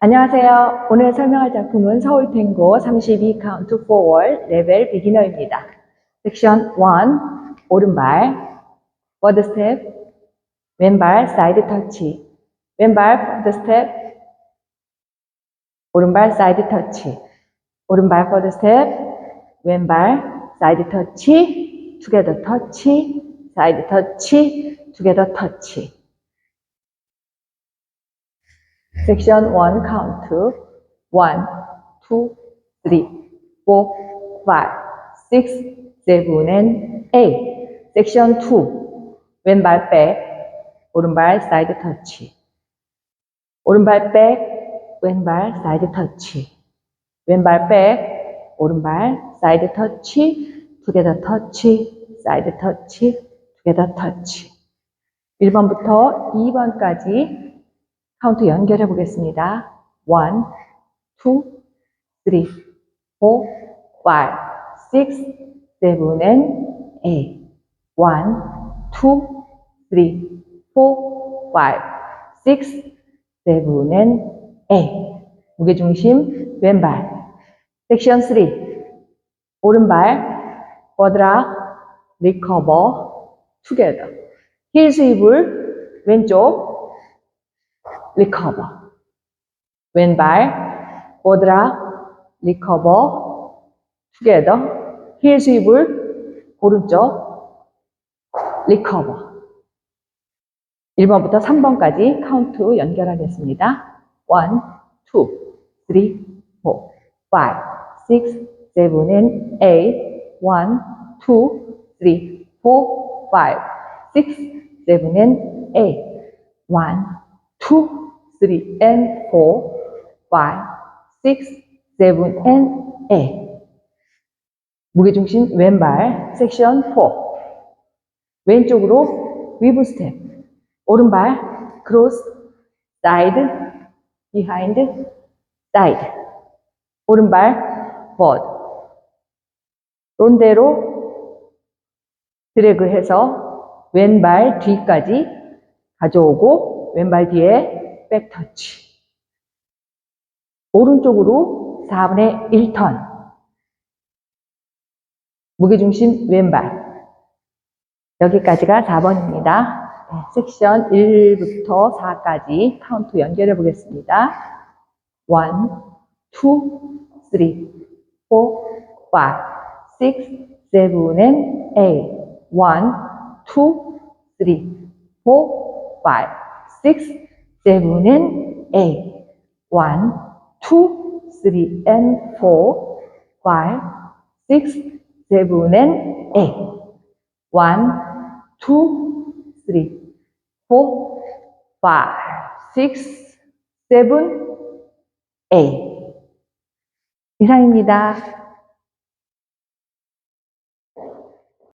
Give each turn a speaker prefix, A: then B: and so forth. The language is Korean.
A: 안녕하세요. 오늘 설명할 작품은 서울 탱고 32 카운트 4월 레벨 비기너입니다. 섹션 1 오른발 워드 스텝 왼발 사이드 터치 왼발 포드 스텝 오른발 사이드 터치 오른발 포드 스텝 왼발 사이드 터치 투게더 터치 사이드 터치 투게더 터치 섹션 1 카운트 1, 2, 3, 4, 5, 6, 7, and 8 섹션 2 왼발 백 오른발 사이드 터치. 오른발 백 왼발 사이드 터치. 왼발 백 오른발 사이드 터치 투게더 터치 사이드 터치 투게더 터치. 1번부터 2번까지 카운트 연결해 보겠습니다. 1, 2, 3, 4, 5, 6, 7, and 8. 1, 2, 3, 4, 5, 6, 7, and 8. 무게중심 왼발. 섹션 3. 오른발. 버드락, 리커버, 투게더. 힐 스윕을 왼쪽, 리커버. 왼발, 보드락, 리커버, 투게더, 힐 스윕을 오른쪽, 리커버. 1번부터 3번까지 카운트 연결하겠습니다. 1, 2, 3, 4, 5, 6, 7, and 8. 1, 2, 3, 4, 5, 6, 7, and 8. 1, 2, 3, and 4, 5, 6, 7, and 8. 무게중심 왼발 섹션 4. 왼쪽으로 위브 스텝. 오른발 크로스 사이드 비하인드 사이드. 오른발 버드. 론대로 드래그해서 왼발 뒤까지 가져오고 왼발 뒤에 백터치. 오른쪽으로 4분의 1턴. 무게중심 왼발. 여기까지가 4번입니다. 섹션 1부터 4까지 카운트 연결해 보겠습니다. 1, 2, 3, 4, 5, 6, 7, and 8. 1, 2, 3, 4, 5, 6, 7, and 8. 1, 2, 3, and 4, 5, 6, 7, and 8. 1, 2, 3, 4, 5, 6, 7, 8. 이상입니다.